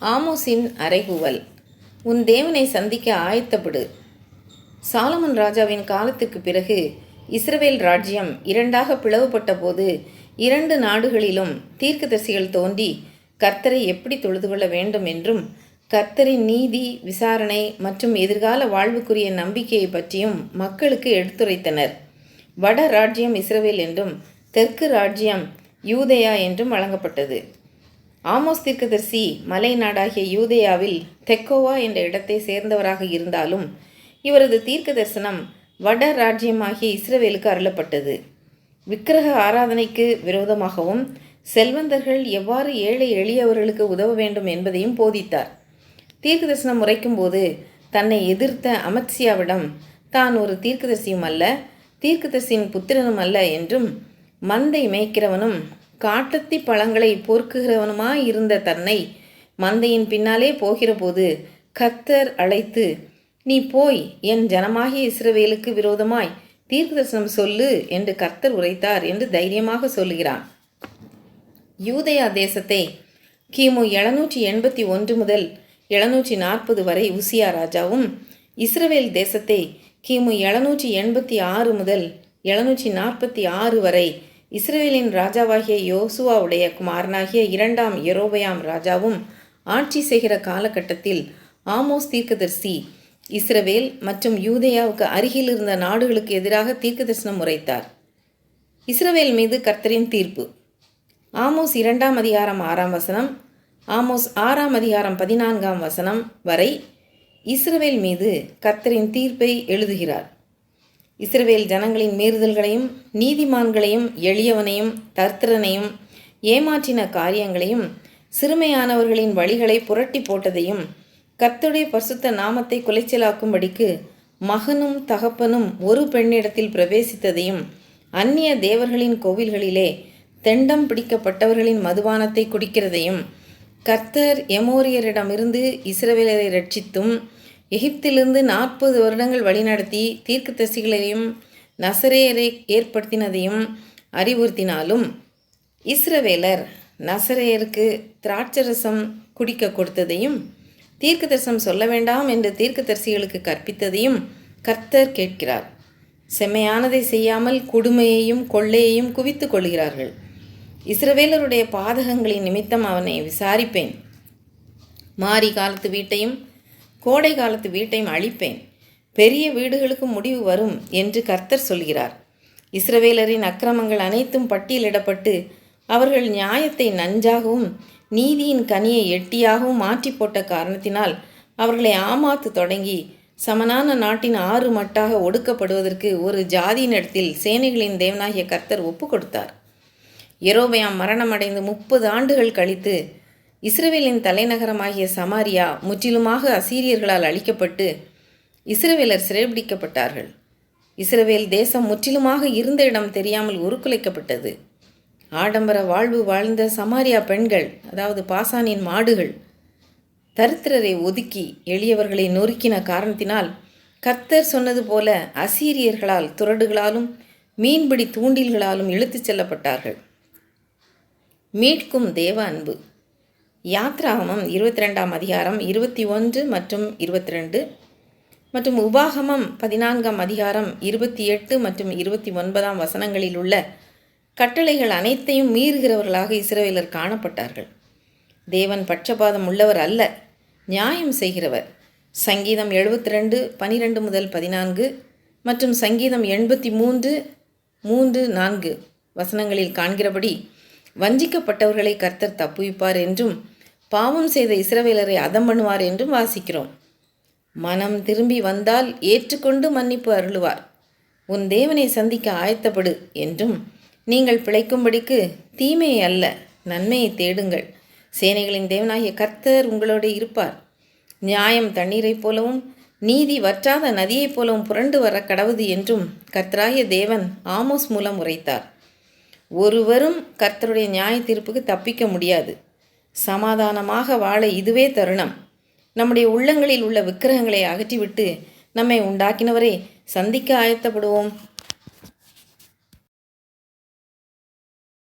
ஆமோஸின் அறைகூவல். உன் தேவனை சந்திக்க ஆயத்தப்படு. சாலமன் ராஜாவின் காலத்திற்கு பிறகு இஸ்ரவேல் ராஜ்யம் இரண்டாக பிளவுபட்ட போது இரண்டு நாடுகளிலும் தீர்க்கதரிசிகள் தோன்றி கர்த்தரை எப்படி தொழுது கொள்ள வேண்டும் என்றும் கர்த்தரின் நீதி விசாரணை மற்றும் எதிர்கால வாழ்வுக்குரிய நம்பிக்கையை பற்றியும் மக்களுக்கு எடுத்துரைத்தனர். வட ராஜ்யம் இஸ்ரவேல் என்றும் தெற்கு ராஜ்யம் யூதயா என்றும் வழங்கப்பட்டது. ஆமோஸ் தீர்க்கதர்சி மலை நாடாகிய யூதேயாவில் தெக்கோவா என்ற இடத்தை சேர்ந்தவராக இருந்தாலும் இவரது தீர்க்க தரிசனம் வட ராஜ்யமாகிய இஸ்ரவேலுக்கு அருளப்பட்டது. விக்கிரக ஆராதனைக்கு விரோதமாகவும் செல்வந்தர்கள் எவ்வாறு ஏழை எளியவர்களுக்கு உதவ வேண்டும் என்பதையும் போதித்தார். தீர்க்க தரிசனம் உரைக்கும்போது தன்னை எதிர்த்த அமத்சியாவிடம் தான் ஒரு தீர்க்கதரிசியும் அல்ல தீர்க்கதரிசியின் புத்திரனும் அல்ல என்றும் மந்தை மேய்க்கிறவனும் காட்டத்தி பழங்களை பொறுக்குகிறவனுமாய் இருந்த தன்னை மந்தையின் பின்னாலே போகிறபோது கத்தர் அழைத்து நீ போய் என் ஜனமாகிய இஸ்ரவேலுக்கு விரோதமாய் தீர்க்கதரிசனம் சொல்லு என்று கர்த்தர் உரைத்தார் என்று தைரியமாக சொல்லுகிறான். யூதயா தேசத்தை கிமு எழுநூற்றி எண்பத்தி ஒன்று முதல் எழுநூற்றி நாற்பது வரை உசியா ராஜாவும் இஸ்ரவேல் தேசத்தை கிமு எழுநூற்றி எண்பத்தி ஆறு முதல் எழுநூற்றி நாற்பத்தி ஆறு வரை இஸ்ரேலின் ராஜாவாகிய யோசுவாவுடைய குமாரனாகிய இரண்டாம் எரோபயாம் ராஜாவும் ஆட்சி செய்கிற காலகட்டத்தில் ஆமோஸ் தீர்க்கதர்சி இஸ்ரவேல் மற்றும் யூதேயாவுக்கு அருகில் இருந்த நாடுகளுக்கு எதிராக தீர்க்கதரிசனம் உரைத்தார் இஸ்ரவேல் மீது கர்த்தரின் தீர்ப்பு. ஆமோஸ் இரண்டாம் அதிகாரம் ஆறாம் வசனம் ஆமோஸ் ஆறாம் அதிகாரம் பதினான்காம் வசனம் வரை இஸ்ரவேல் மீது கர்த்தரின் தீர்ப்பை எழுதுகிறார். இஸ்ரவேல் ஜனங்களின் மீறுதல்களையும் நீதிமான்களையும் எளியவனையும் தர்த்தரனையும் ஏமாற்றின காரியங்களையும் சிறுமையானவர்களின் வழிகளை புரட்டி போட்டதையும் கத்துடைய பரிசுத்த நாமத்தை குலைச்சலாக்கும்படிக்கு மகனும் தகப்பனும் ஒரு பெண்ணிடத்தில் பிரவேசித்ததையும் அந்நிய தேவர்களின் கோவில்களிலே தெண்டம் பிடிக்கப்பட்டவர்களின் மதுபானத்தை குடிக்கிறதையும் கர்த்தர் எமோரியரிடமிருந்து இஸ்ரவேலரை ரட்சித்தும் எகிப்திலிருந்து நாற்பது வருடங்கள் வழிநடத்தி தீர்க்கதரிசிகளையும் நசரேயரை ஏற்படுத்தினதையும் அறிவுறுத்தினாலும் இஸ்ரவேலர் நசரேயருக்கு திராட்சரசம் குடிக்க கொடுத்ததையும் தீர்க்கதரிசனம் சொல்ல வேண்டாம் என்று தீர்க்கதரிசிகளுக்கு கற்பித்ததையும் கர்த்தர் கேட்கிறார். செம்மையானதை செய்யாமல் கொடுமையையும் கொள்ளையையும் குவித்து கொள்கிறார்கள். இஸ்ரவேலருடைய பாதகங்களின் நிமித்தம் அவனை விசாரிப்பேன். மாரி காலத்து வீட்டையும் கோடை காலத்து வீட்டையும் அழிப்பேன். பெரிய வீடுகளுக்கு முடிவு வரும் என்று கர்த்தர் சொல்கிறார். இஸ்ரவேலரின் அக்கிரமங்கள் அனைத்தும் பட்டியலிடப்பட்டு அவர்கள் நியாயத்தை நஞ்சாகவும் நீதியின் கனியை எட்டியாகவும் மாற்றி போட்ட காரணத்தினால் அவர்களை ஆமாத்து தொடங்கி சமனான நாட்டின் ஆறு மட்டாக ஒடுக்கப்படுவதற்கு ஒரு ஜாதியினிடத்தில் சேனைகளின் தேவனாகிய கர்த்தர் ஒப்பு கொடுத்தார். எரோபயாம் மரணமடைந்து முப்பது ஆண்டுகள் கழித்து இஸ்ரவேலின் தலைநகரமாகிய சமாரியா முற்றிலுமாக அசீரியர்களால் அழிக்கப்பட்டு இஸ்ரவேலர் சிறைபிடிக்கப்பட்டார்கள். இஸ்ரவேல் தேசம் முற்றிலுமாக இருந்த இடம் தெரியாமல் உருக்குலைக்கப்பட்டது. ஆடம்பர வாழ்வு வாழ்ந்த சமாரியா பெண்கள் அதாவது பாசானின் மாடுகள் தரித்திரரை ஒதுக்கி எளியவர்களை நொறுக்கின காரணத்தினால் கர்த்தர் சொன்னது போல அசீரியர்களால் துரடுகளாலும் மீன்பிடி தூண்டில்களாலும் இழுத்துச் செல்லப்பட்டார்கள். மீட்கும் தேவ அன்பு. யாத்ராகமம் இருபத்தி ரெண்டாம் அதிகாரம் இருபத்தி ஒன்று மற்றும் இருபத்தி ரெண்டு மற்றும் உபாகமம் பதினான்காம் அதிகாரம் இருபத்தி எட்டு மற்றும் இருபத்தி ஒன்பதாம் வசனங்களில் உள்ள கட்டளைகள் அனைத்தையும் மீறுகிறவர்களாக இஸ்ரவேலர் காணப்பட்டார்கள். தேவன் பட்சபாதம் உள்ளவர் அல்ல நியாயம் செய்கிறவர். சங்கீதம் எழுபத்தி ரெண்டு பனிரெண்டு முதல் பதினான்கு மற்றும் சங்கீதம் எண்பத்தி மூன்று மூன்று நான்கு வசனங்களில் காண்கிறபடி வஞ்சிக்கப்பட்டவர்களை கர்த்தர் தப்புவிப்பார் என்றும் பாவம் செய்த இஸ்ரவேலரை அதம் பண்ணுவார் என்றும் வாசிக்கிறோம். மனம் திரும்பி வந்தால் ஏற்றுக்கொண்டு மன்னிப்பு அருளுவார். உன் தேவனை சந்திக்க ஆயத்தப்படு என்றும் நீங்கள் பிழைக்கும்படிக்கு தீமையை அல்ல நன்மையை தேடுங்கள். சேனைகளின் தேவனாகிய கர்த்தர் உங்களோடு இருப்பார். நியாயம் தண்ணீரைப் போலவும் நீதி வற்றாத நதியைப் போலவும் புரண்டு வர கடவுது என்றும் கர்த்தராகிய தேவன் ஆமோஸ் மூலம் உரைத்தார். ஒருவரும் கர்த்தருடைய நியாய தீர்ப்புக்கு தப்பிக்க முடியாது. சமாதானமாக வாழ இதுவே தருணம். நம்முடைய உள்ளங்களில் உள்ள விக்கிரகங்களை அகற்றிவிட்டு நம்மை உண்டாக்கினவரை சந்திக்க ஆயத்தப்படுவோம்.